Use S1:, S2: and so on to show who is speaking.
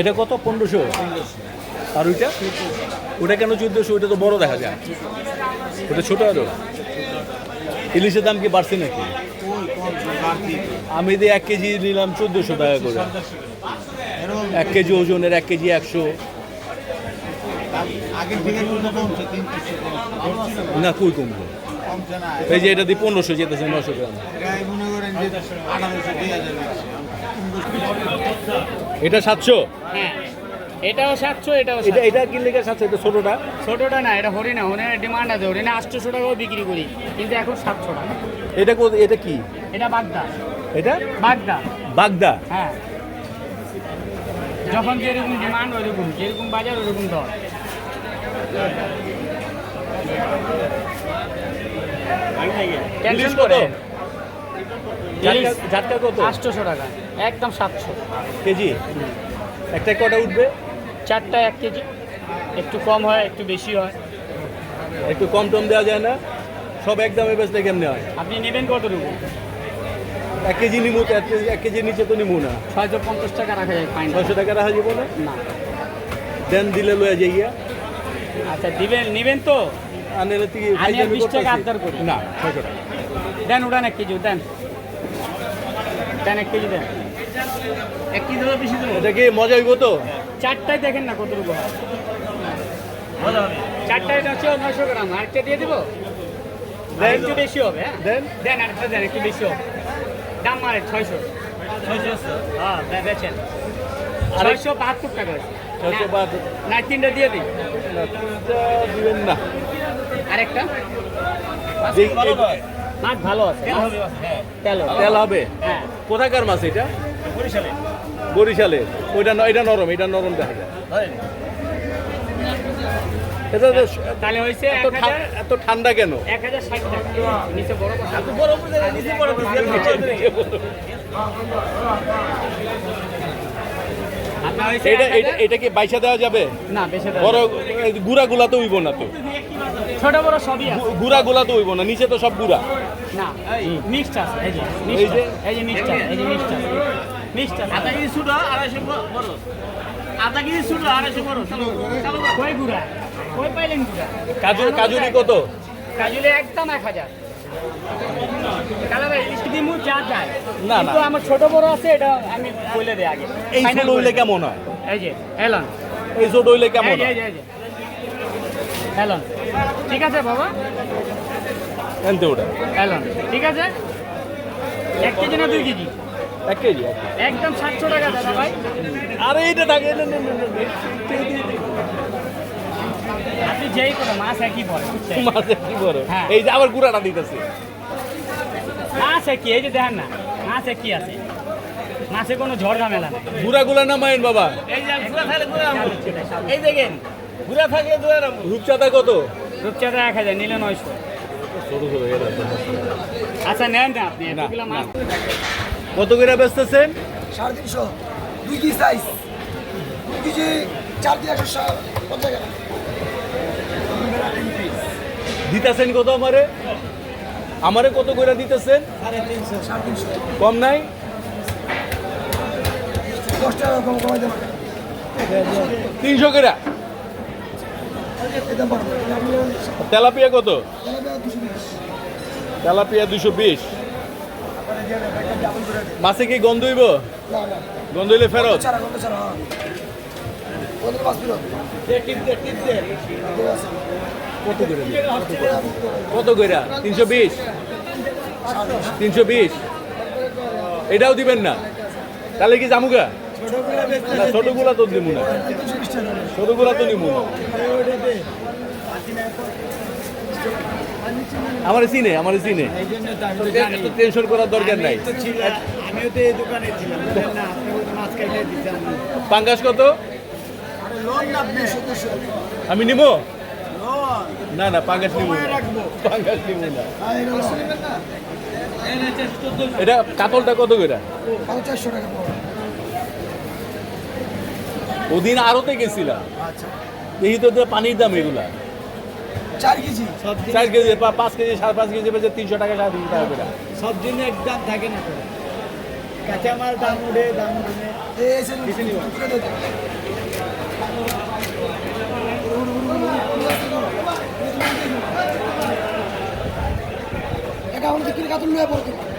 S1: এটা কত? পনেরোশো। আর ওইটা? ওটা কেন চোদ্দোশো? ওইটা তো বড় দেখা যায়। ওটা ছোট আরও। ইলিশের দাম কি বাড়ছে নাকি? আমি এক কেজি নিলাম চোদ্দোশো টাকা করে। এক কেজি ওজনের এক কেজি একশো। না, কই কমবো? এই যে এটা দিয়ে পনেরোশো যেতেছে, নশো গ্রাম। এটা সাতশো?
S2: হ্যাঁ। এটাও সাতশো এটাও
S1: এটা এটা কিনলে সাতশো? এটা ছোটোটা?
S2: ছোটটা না এটা হরিণা হরিণের ডিমান্ড আছে। হরিণা আটশোশো টাকাও বিক্রি করি কিন্তু এখন সাতশো টাকা
S1: এটা কো- এটা কি?
S2: এটা বাগদা।
S1: এটা?
S2: বাগদা।
S1: বাগদা?
S2: হ্যাঁ। যখন যেরকম ডিমান্ড ওইরকম যেরকম বাজার ওইরকম দর।
S1: ইলিশ
S2: করে
S1: ঝাটকা কত?
S2: আটশোশো টাকা। একদম সাতশো।
S1: কেজি? একটা কটা উঠবে?
S2: চারটা এক কেজি। একটু কম হয় একটু বেশি হয়।
S1: একটু কম টম দেওয়া যায় না? সব একদমে বেচলে কেমনে হয়?
S2: আপনি নেবেন কত কতটুকু
S1: এক কেজি নিমু এক কেজি- এক কেজির নিচে তো নিমু না।
S2: ছয়শো পঞ্চাশ টাকা রাখা যায় ফাইন
S1: ছয়শো টাকা রাখা যাব না?
S2: না।
S1: দেন দিলে লয়ে যাইয়া।
S2: আচ্ছা দিবেন নেবেন তো?
S1: আনলে তুই
S2: 20 টাকা? আবদার করি।
S1: না ছয়শো টাকা।
S2: দেন উড়ান এক কেজি দেন। দেন এক কেজি দেন। এক দেবো বেশি দেবো
S1: এটা কি মজা হইব তো?
S2: চারটায় দেখেন না কতটুকু হয়। চারটায় নশো গ্রাম। আরেকটা দিয়ে দেবো? একটু বেশি হবে হ্যাঁ?
S1: দেন।
S2: দেন আরেকটা দেন একটু বেশি হবে। দাম মারে ছয়শো। হ্যাঁ বেচেন। ছয়শো বাহাত্তর টাকা আছে।
S1: ছয়শো
S2: না-
S1: বাহাত্তর।
S2: না তিনটা দিয়ে দিই।
S1: দিবেন না।
S2: আরেকটা? মাছ ভালো আছে তেল
S1: তেল হবে।
S2: হ্যাঁ।
S1: কোথাকার মাছ এটা? বরিশালের ওইটা এটা নরম এটা নরম দেখা যায়। এটা তো
S2: তাহলে হয়েছে
S1: এত ঠান্ডা কেন?
S2: টাকা। নিচে বড়
S1: এটা এটা এটা কি বাইসা দেওয়া যাবে?
S2: না বেশি
S1: বড় গুড়া গুলা তো হইব না তো।
S2: ছোট বড় সবই আছে।
S1: গুড়া গুলা তো হইব না নিচে তো সব গুড়া।
S2: না মিক্সড আছে এই যে
S1: এই যে?
S2: মিক্সড এই যে মিক্সড আছে মিক্সড আছে
S3: আধা কেজি আড়াইশো বড়। আধা কেজি ছোট আড়াইশো বড়।
S2: কই গুড়া? কই পাইলেন গুড়া?
S1: কাজু কাজুরি কত?
S2: কাজুলে একদম এক হাজার।
S1: না।
S2: আমার ছোট বড় আছে এটা আমি বলে দেই আগে।
S1: এই ছোট হইলে কেমন হয়?
S2: এই যে এলন
S1: এই ছোট হইলে কেমন হয়।
S2: এলন ঠিক আছে বাবা?
S1: এনতে ওটা
S2: এলন ঠিক আছে? এক কেজি না দুই কেজি?
S1: এক কেজি
S2: একদম সাতশো টাকা দাদা ভাই।
S1: আরে এটা থাকে।
S2: আপনি যেই কোনো মাছ একই বুঝছেন?
S1: মাছে কি বড়
S2: হ্যাঁ।
S1: এই যে আবার গুড়াটা দিতেছে।
S2: মাছ একই এই যে দেখেন না মাছ একই আছে। মাছে কোনো ঝড় ঝামেলা নেই।
S1: গুড়া গুলা না মাইন বাবা?
S3: এই যে ঘুরা থাকলে ঘুরা এই দেখেন ঘুরা থাকলে ঘুরা
S1: রূপচাঁদা কত?
S2: রূপচাঁদা এক হাজার নিলে নয়শো। আচ্ছা নেন না আপনি
S1: না,
S2: মাছ।
S1: কত করে বেচতেছেন?
S4: সাড়ে তিনশো। দুই কেজি সাইজ দুই কেজি চার দিয়ে একশো পঞ্চাশ
S1: দিতেছেন কত আমারে? আমারে কত করে দিতেছেন? কম নাই? তিনশো করে। তেলাপিয়া কত? তেলাপিয়া দুশো বিশ। মাছে কি গন্ধ হইব?
S4: না না।
S1: গন্ধ হইলে ফেরত?
S4: কত
S1: করে তিনশো বিশ? তিনশো বিশ? এটাও দিবেন না? তাহলে কি জামুগা? না ছোটগুলা তো দিব না। ছোটগুলা তো নিব না। আমার চিনে আমার চিনে টেনশন করার দরকার নাই।
S5: আমিও তো এই দোকানে ছিলাম। না মাছ খাইলে দিতাম
S1: পাঙ্গাস কত? আমি নিব? না না পাঙ্গাস নিব পাঙ্গাস নিব না।
S4: এটা
S1: কাতলটা কত করে? ওদিন আরতে গেছিলাম।
S4: আচ্ছা।
S1: দেখি তো পানির দাম এগুলা।
S4: চার কেজি।
S1: চার কেজি পাঁচ কেজি সাড়ে পাঁচ কেজি বেঁচে তিনশো টাকা সাড়ে তিনশো টাকা করে।
S5: সব দিন একদম থাকে না
S4: কাঁচামাল দাম উঠে দাম উঠে
S6: এখন বিক্রি কাতুল নয় পড়তো